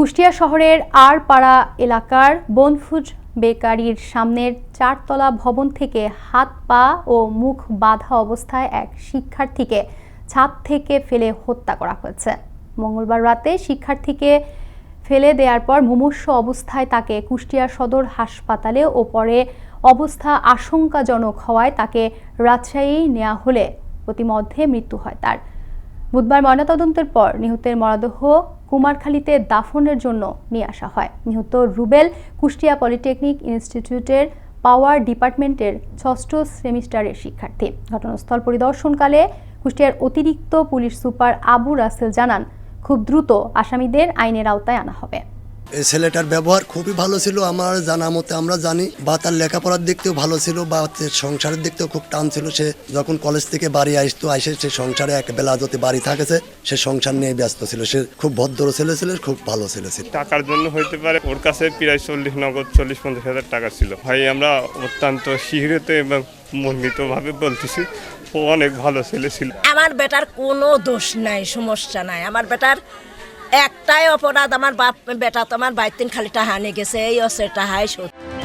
কুষ্টিয়া শহরের আরপাড়া এলাকার বনফুজ বেকারির সামনের চারতলা ভবন থেকে হাত পা ও মুখ বাঁধা অবস্থায় এক শিক্ষার্থীকে ছাদ থেকে ফেলে হত্যা করা হয়েছে। মঙ্গলবার রাতে শিক্ষার্থীকে ফেলে দেওয়ার পর মুমূর্ষ অবস্থায় তাকে কুষ্টিয়া সদর হাসপাতালে ও পরে অবস্থা আশঙ্কাজনক হওয়ায় তাকে রাজশাহী নেওয়া হলে। প্রতিমধ্যে মৃত্যু হয় তার। বুধবার ময়নাতদন্তের পর নিহতের মরদেহ কুমারখালীতে দাফনের জন্য নিয়ে আসা হয়। নিহত রুবেল কুষ্টিয়া পলিটেকনিক ইনস্টিটিউটের পাওয়ার ডিপার্টমেন্টের ষষ্ঠ সেমিস্টারের শিক্ষার্থী। ঘটনাস্থল পরিদর্শনকালে কুষ্টিয়ার অতিরিক্ত পুলিশ সুপার আবু রাসেল জানান, খুব দ্রুত আসামিদের আইনের আওতায় আনা হবে। এই ছেলেটার ব্যবহার খুবই ভালো ছিল আমার জানা মতে আমরা জানি। বা তার লেখাপড়ার দিক থেকেও ভালো ছিল বা হচ্ছে সংসারের দিক থেকেও খুব টান ছিল। সে যখন কলেজ থেকে বাড়ি আসতো আসে সে সংসারে এক বেলা যদি বাড়ি থাকেছে সে সংসার নিয়ে ব্যস্ত ছিল। সে খুব ভদ্র ছেলে ছিল খুব ভালো ছেলে ছিল। টাকার জন্য হইতে পারে ওর কাছে প্রায় চল্লিশ নগদ চল্লিশ পঞ্চাশ হাজার টাকা ছিল। ভাই আমরা অত্যন্ত শিহরিত এবং মর্মিতভাবে বলতেছি ও অনেক ভালো ছেলে ছিল। আমার বেটার কোনো দোষ নাই সমস্যা নাই। আমার বেটার একটাই অপরাধ আমার বাপ বেটা তো আমার বাইতিন খালিটা হানি গেছে, এই অসে টাহাই সত্যি।